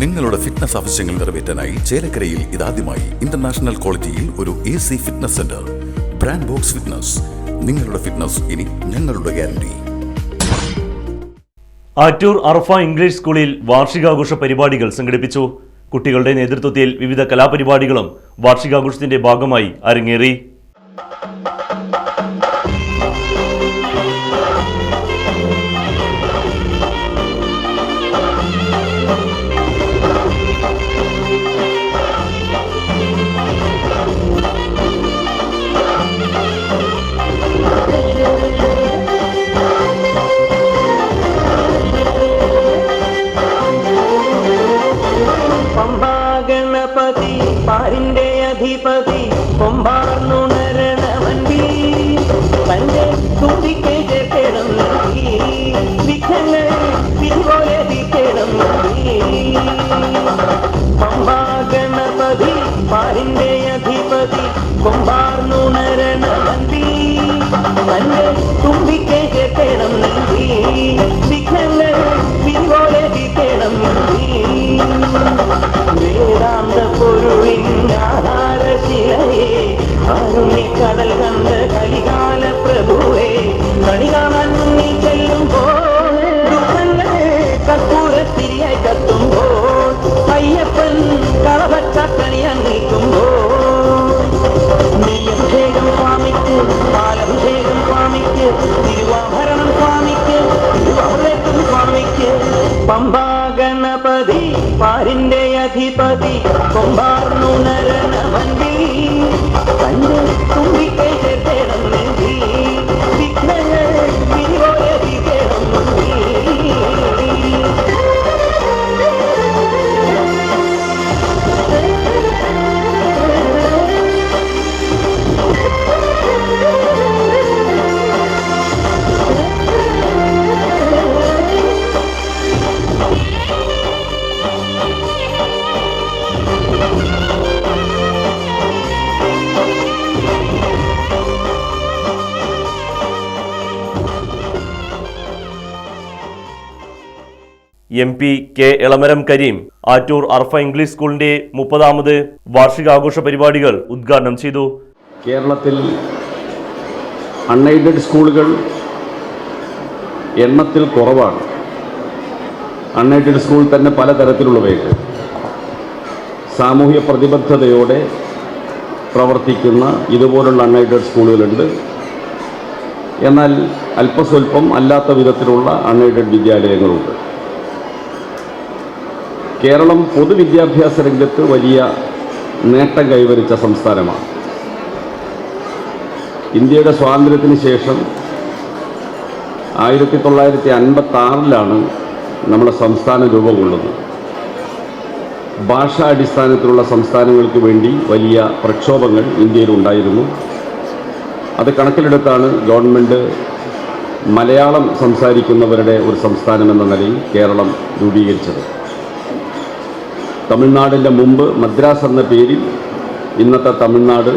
നിങ്ങളുടെ ഫിറ്റ്നസ് ആവശ്യങ്ങൾ നിറവേറ്റാനായി ചേലക്കരയിൽ ഇതാദ്യമായി ഇന്റർനാഷണൽ ക്വാളിറ്റിയിൽ ഒരു A C fitness centre brand Box Fitness നിങ്ങളുടെ ഫിറ്റ്നസ് ഇനി ഞങ്ങളുടെ ഗ്യാരണ്ടി ആറ്റൂർ അർഫ ഇംഗ്ലീഷ് സ്കൂളിൽ വാർഷികാഘോഷ പരിപാടികൾ സംഘടിപ്പിച്ചു. കുട്ടികളുടെ നേതൃത്വത്തിൽ വിവിധ കലാപരിപാടികളും വാർഷികാഘോഷത്തിന്റെ ഭാഗമായി അരങ്ങേറി. തുമ്പിക്ക് ജക്കണം നൽകി വിഘ്നങ്ങൾ പിൻപോലെ നീ നൽകി പമ്പാഗണപതി പാരിന്റെ അധിപതി കൊമ്പാർന്നുണരണവണ്ടി തന്റെ തുമ്പിക്ക് ജക്കണം നൽകി M P K Elamaram Kareem Attoor Arfa English സ്കൂളിന്റെ മുപ്പതാമത് വാർഷികാഘോഷ പരിപാടികൾ ഉദ്ഘാടനം ചെയ്തു. കേരളത്തിൽ അൺഎയ്ഡഡ് സ്കൂളുകൾ എണ്ണത്തിൽ കുറവാണ്. അൺഎയ്ഡഡ് സ്കൂൾ തന്നെ പലതരത്തിലുള്ളവയുണ്ട്. സാമൂഹ്യ പ്രതിബദ്ധതയോടെ പ്രവർത്തിക്കുന്ന ഇതുപോലുള്ള അൺഎയ്ഡഡ് സ്കൂളുകളുണ്ട്. എന്നാൽ അല്പസ്വല്പം അല്ലാത്ത വിധത്തിലുള്ള അൺഎയ്ഡഡ് വിദ്യാലയങ്ങളുണ്ട്. കേരളം പൊതുവിദ്യാഭ്യാസ രംഗത്ത് വലിയ നേട്ടം കൈവരിച്ച സംസ്ഥാനമാണ്. ഇന്ത്യയുടെ സ്വാതന്ത്ര്യത്തിന് ശേഷം ആയിരത്തി തൊള്ളായിരത്തി അൻപത്തി ആറിലാണ് നമ്മുടെ സംസ്ഥാനം രൂപം കൊള്ളുന്നത് ഭാഷാ അടിസ്ഥാനത്തിലുള്ള സംസ്ഥാനങ്ങൾക്ക് വേണ്ടി വലിയ പ്രക്ഷോഭങ്ങൾ ഇന്ത്യയിൽ ഉണ്ടായിരുന്നു. അത് കണക്കിലെടുത്താണ് ഗവൺമെന്റ് മലയാളം സംസാരിക്കുന്നവരുടെ ഒരു സംസ്ഥാനമെന്ന നിലയിൽ കേരളം രൂപീകരിച്ചത്. തമിഴ്നാടിന്റെ മുമ്പ് മദ്രാസ് എന്ന പേരിൽ ഇന്നത്തെ തമിഴ്നാട്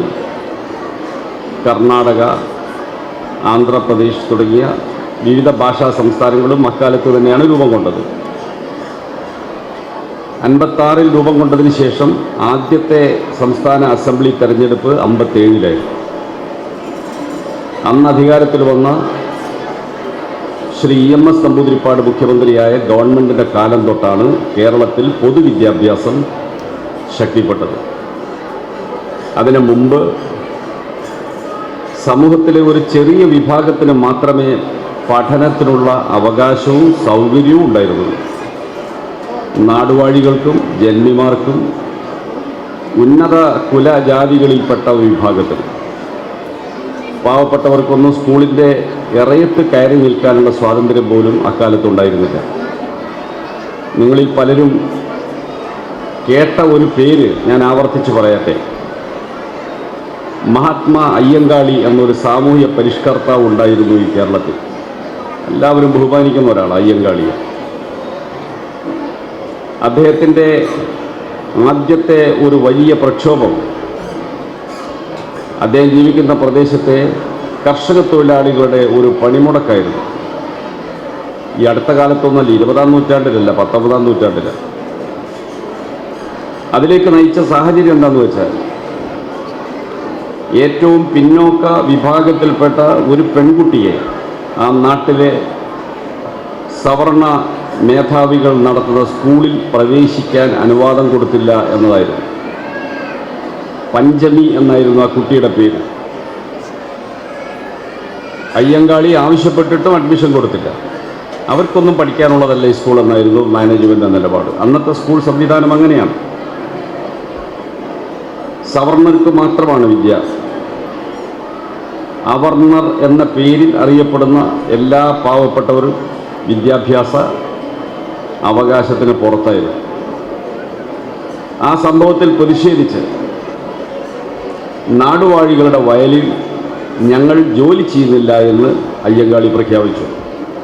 കർണാടക ആന്ധ്രാപ്രദേശ് തുടങ്ങിയ വിവിധ ഭാഷാ സംസ്ഥാനങ്ങളും അക്കാലത്ത് തന്നെയാണ് രൂപം കൊണ്ടത്. അൻപത്താറിൽ രൂപം കൊണ്ടതിന് ശേഷം ആദ്യത്തെ സംസ്ഥാന അസംബ്ലി തെരഞ്ഞെടുപ്പ് അമ്പത്തേഴിലായിരുന്നു. അന്ന് അധികാരത്തിൽ വന്ന ശ്രീ എം എസ് നമ്പൂതിരിപ്പാട് മുഖ്യമന്ത്രിയായ ഗവൺമെന്റിന്റെ കാലം തൊട്ടാണ് കേരളത്തിൽ പൊതുവിദ്യാഭ്യാസം ശക്തിപ്പെട്ടത്. അതിനു മുമ്പ് സമൂഹത്തിലെ ഒരു ചെറിയ വിഭാഗത്തിന് മാത്രമേ പഠനത്തിനുള്ള അവകാശവും സൗകര്യവും ഉണ്ടായിരുന്നുള്ളൂ. നാടുവാഴികൾക്കും ജന്മിമാർക്കും ഉന്നത കുലജാതികളിൽപ്പെട്ട വിഭാഗത്തിന് പാവപ്പെട്ടവർക്കൊന്നും സ്കൂളിന്റെ ഇറയത്ത് കയറി നിൽക്കാനുള്ള സ്വാതന്ത്ര്യം പോലും അക്കാലത്ത് ഉണ്ടായിരുന്നില്ല. നിങ്ങളിൽ പലരും കേട്ട ഒരു പേര് ഞാൻ ആവർത്തിച്ച് പറയട്ടെ. മഹാത്മാ അയ്യങ്കാളി എന്നൊരു സാമൂഹ്യ പരിഷ്കർത്താവ് ഉണ്ടായിരുന്നു ഈ കേരളത്തിൽ. എല്ലാവരും ബഹുമാനിക്കുന്ന ഒരാൾ അയ്യങ്കാളിയെ. അദ്ദേഹത്തിന്റെ ആദ്യത്തെ ഒരു വലിയ പ്രക്ഷോഭം അദ്ദേഹം ജീവിക്കുന്ന പ്രദേശത്തെ കർഷക തൊഴിലാളികളുടെ ഒരു പണിമുടക്കായിരുന്നു. ഈ അടുത്ത കാലത്തൊന്നല്ല ഇരുപതാം നൂറ്റാണ്ടിലല്ല പത്തൊമ്പതാം നൂറ്റാണ്ടിൽ അതിലേക്ക് നയിച്ച സാഹചര്യം എന്താണെന്ന് വെച്ചാൽ ഏറ്റവും പിന്നോക്ക വിഭാഗത്തിൽപ്പെട്ട ഒരു പെൺകുട്ടിയെ ആ നാട്ടിലെ സവർണ മേധാവികൾ നടത്തുന്ന സ്കൂളിൽ പ്രവേശിക്കാൻ അനുവാദം കൊടുത്തില്ല എന്നതായിരുന്നു. പഞ്ചമി എന്നായിരുന്നു ആ കുട്ടിയുടെ പേര്. അയ്യങ്കാളി ആവശ്യപ്പെട്ടിട്ടും അഡ്മിഷൻ കൊടുത്തില്ല. അവർക്കൊന്നും പഠിക്കാനുള്ളതല്ല ഈ സ്കൂൾ എന്നായിരുന്നു മാനേജ്മെന്റ് നിലപാട്. അന്നത്തെ സ്കൂൾ സംവിധാനം അങ്ങനെയാണ്. സവർണർക്ക് മാത്രമാണ് വിദ്യ. അവർണർ എന്ന പേരിൽ അറിയപ്പെടുന്ന എല്ലാ പാവപ്പെട്ടവരും വിദ്യാഭ്യാസ അവകാശത്തിന് പുറത്തായിരുന്നു. ആ സംഭവത്തിൽ പ്രതിഷേധിച്ച് നാടുവാഴികളുടെ വയലിൽ ഞങ്ങൾ ജോലി ചെയ്യുന്നില്ല എന്ന് അയ്യങ്കാളി പ്രഖ്യാപിച്ചു.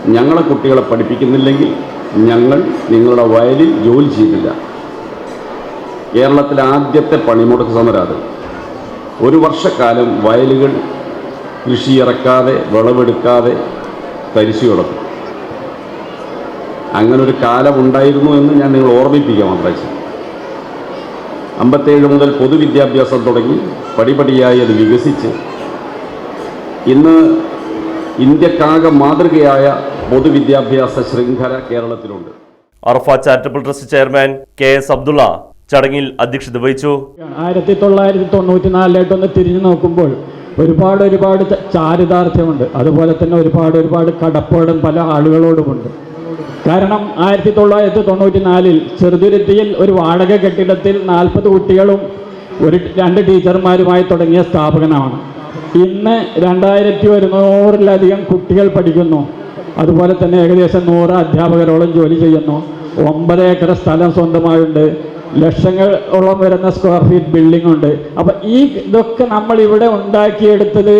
ഞങ്ങളെ കുട്ടികളെ പഠിപ്പിക്കുന്നില്ലെങ്കിൽ ഞങ്ങൾ നിങ്ങളുടെ വയലിൽ ജോലി ചെയ്യുന്നില്ല. കേരളത്തിലെ ആദ്യത്തെ പണിമുടക്ക് സമരം ഒരു വർഷക്കാലം വയലുകൾ കൃഷി ഇറക്കാതെ വിളവെടുക്കാതെ തരിശു കിടക്കും അങ്ങനൊരു കാലമുണ്ടായിരുന്നു കാലം എന്ന് ഞാൻ നിങ്ങൾ ഓർമ്മിപ്പിക്കാം അമ്പത്തേഴ് മുതൽ പൊതുവിദ്യാഭ്യാസം തുടങ്ങി പടിപടിയായി അത് വികസിച്ച് ഇന്ന് ഇന്ത്യക്കാകെ മാതൃകയായ പൊതുവിദ്യാഭ്യാസ ശൃംഖല കേരളത്തിലുണ്ട്. Arafa charitable trust chairman K S Abdullah ചടങ്ങിൽ അധ്യക്ഷത വഹിച്ചു. ആയിരത്തി തൊള്ളായിരത്തി തൊണ്ണൂറ്റി നാലിലോട്ടൊന്ന് തിരിഞ്ഞു നോക്കുമ്പോൾ ഒരുപാട് ഒരുപാട് ചാരിതാർത്ഥ്യമുണ്ട്. അതുപോലെ തന്നെ ഒരുപാട് ഒരുപാട് കടപ്പാടും പല ആളുകളോടുമുണ്ട്. കാരണം ആയിരത്തി തൊള്ളായിരത്തി തൊണ്ണൂറ്റി നാലിൽ ചെറുതുരുത്തിയിൽ ഒരു വാടക കെട്ടിടത്തിൽ നാൽപ്പത് കുട്ടികളും ഒരു രണ്ട് ടീച്ചർമാരുമായി തുടങ്ങിയ സ്ഥാപനമാണ് ഇന്ന് രണ്ടായിരത്തി ഒരുന്നൂറിലധികം കുട്ടികൾ പഠിക്കുന്നു. അതുപോലെ തന്നെ ഏകദേശം നൂറ് അധ്യാപകരോളം ജോലി ചെയ്യുന്നു. ഒമ്പത് ഏക്കർ സ്ഥലം സ്വന്തമായുണ്ട്. ലക്ഷങ്ങളോളം വരുന്ന സ്ക്വയർ ഫീറ്റ് ബിൽഡിംഗ് ഉണ്ട്. അപ്പം ഈ ഇതൊക്കെ നമ്മൾ ഇവിടെ ഉണ്ടാക്കിയെടുത്തത്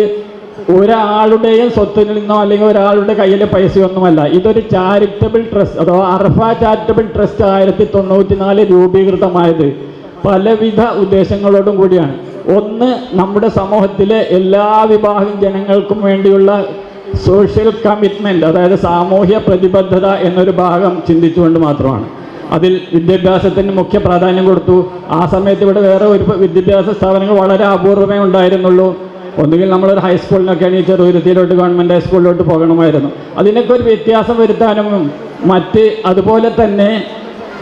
ഒരാളുടെയും സ്വത്തിൽ നിന്നോ അല്ലെങ്കിൽ ഒരാളുടെ കയ്യിലെ പൈസയൊന്നുമല്ല. ഇതൊരു ചാരിറ്റബിൾ ട്രസ്റ്റ് അഥവാ അർഫ ചാരിറ്റബിൾ ട്രസ്റ്റ് ആയിരത്തി തൊണ്ണൂറ്റി നാല് രൂപീകൃതമായത്. പലവിധ ഉദ്ദേശങ്ങളോടും കൂടിയാണ്. ഒന്ന് നമ്മുടെ സമൂഹത്തിലെ എല്ലാ വിഭാഗം ജനങ്ങൾക്കും വേണ്ടിയുള്ള സോഷ്യൽ കമ്മിറ്റ്മെന്റ് അതായത് സാമൂഹ്യ പ്രതിബദ്ധത എന്നൊരു ഭാഗം ചിന്തിച്ചുകൊണ്ട് മാത്രമാണ്. അതിൽ വിദ്യാഭ്യാസത്തിന് മുഖ്യ പ്രാധാന്യം കൊടുത്തു. ആ സമയത്ത് ഇവിടെ വേറെ ഒരു വിദ്യാഭ്യാസ സ്ഥാപനങ്ങൾ വളരെ അപൂർവമേ ഉണ്ടായിരുന്നുള്ളൂ. ഒന്നുകിൽ നമ്മളൊരു ഹൈസ്കൂളിനൊക്കെ ആണെങ്കിൽ ചെറുതിരുത്തിയിലോട്ട് ഗവൺമെന്റ് ഹൈസ്കൂളിലോട്ട് പോകണമായിരുന്നു. അതിനൊക്കെ ഒരു വ്യത്യാസം വരുത്താനും മറ്റ് അതുപോലെ തന്നെ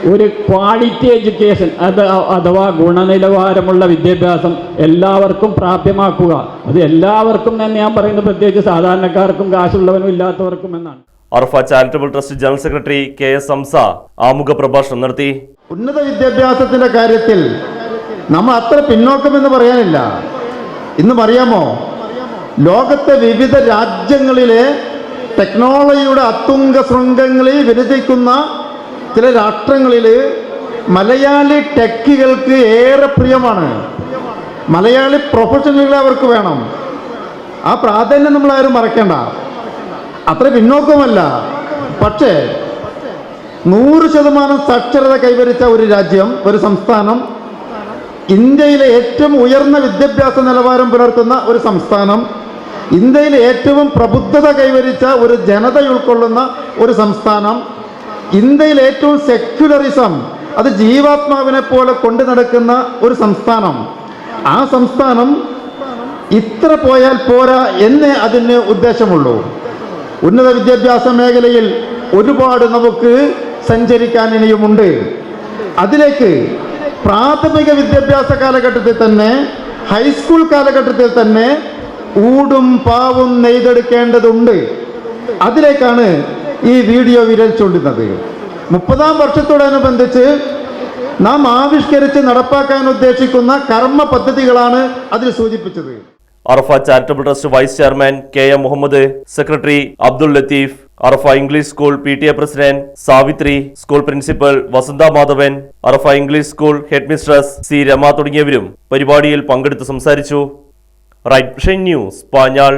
ഒരു ക്വാളിറ്റി എഡ്യൂക്കേഷൻ അത് അഥവാ ഗുണനിലവാരമുള്ള വിദ്യാഭ്യാസം എല്ലാവർക്കും പ്രാപ്യമാക്കുക. അത് എല്ലാവർക്കും തന്നെ ഞാൻ പറയുന്നത് പ്രത്യേകിച്ച് സാധാരണക്കാർക്കും കാശുള്ളവനും ഇല്ലാത്തവർക്കും എന്നാണ്. Arfa charitable trust general secretary K S Hamsa ആമുഖ പ്രഭാഷണം നടത്തി. ഉന്നത വിദ്യാഭ്യാസത്തിന്റെ കാര്യത്തിൽ നമ്മൾ അത്ര പിന്നോക്കം എന്ന് പറയാനില്ല. ഇന്നും പറയാമോ? ലോകത്തെ വിവിധ രാജ്യങ്ങളിലെ ടെക്നോളജിയുടെ അത്തുംഗ ശൃംഗങ്ങളിൽ വിരചിക്കുന്ന ചില രാഷ്ട്രങ്ങളിൽ മലയാളി ടെക്കികൾക്ക് ഏറെ പ്രിയമാണ്. മലയാളി പ്രൊഫഷണലുകളെ അവർക്ക് വേണം. ആ പ്രാധാന്യം നമ്മൾ ആരും മറക്കേണ്ട. അത്ര പിന്നോക്കമല്ല. പക്ഷേ നൂറ് ശതമാനം സാക്ഷരത കൈവരിച്ച ഒരു രാജ്യം ഒരു സംസ്ഥാനം ഇന്ത്യയിലെ ഏറ്റവും ഉയർന്ന വിദ്യാഭ്യാസ നിലവാരം പുലർത്തുന്ന ഒരു സംസ്ഥാനം ഇന്ത്യയിലെ ഏറ്റവും പ്രബുദ്ധത കൈവരിച്ച ഒരു ജനത ഉൾക്കൊള്ളുന്ന ഒരു സംസ്ഥാനം ഇന്ത്യയിൽ ഏറ്റവും സെക്യുലറിസം അത് ജീവാത്മാവിനെ പോലെ കൊണ്ടു നടക്കുന്ന ഒരു സംസ്ഥാനം. ആ സംസ്ഥാനം ഇത്ര പോയാൽ പോരാ എന്നേ അതിന് ഉദ്ദേശമുള്ളൂ. ഉന്നത വിദ്യാഭ്യാസ മേഖലയിൽ ഒരുപാട് നമുക്ക് സഞ്ചരിക്കാൻ ഇനിയുമുണ്ട്. അതിലേക്ക് പ്രാഥമിക വിദ്യാഭ്യാസ കാലഘട്ടത്തിൽ തന്നെ ഹൈസ്കൂൾ കാലഘട്ടത്തിൽ തന്നെ ഊടും പാവും നെയ്തെടുക്കേണ്ടതുണ്ട്. അതിലേക്കാണ് ഈ വീഡിയോ വിരൽ ചൂണ്ടുന്നത്. മുപ്പതാം വർഷത്തോടനുബന്ധിച്ച് നാം ആവിഷ്കരിച്ച് നടപ്പാക്കാൻ ഉദ്ദേശിക്കുന്ന കർമ്മ പദ്ധതികളാണ് അതിൽ സൂചിപ്പിച്ചത്. Arafa charitable trust vice chairman K M Muhammad secretary Abdul Latheef Arafa English school P T A president Savithri school principal Vasantha Madhavan Arafa English school headmistress C Rama തുടങ്ങിയവരും പരിപാടിയിൽ പങ്കെടുത്ത് സംസാരിച്ചു. Right news Panjal.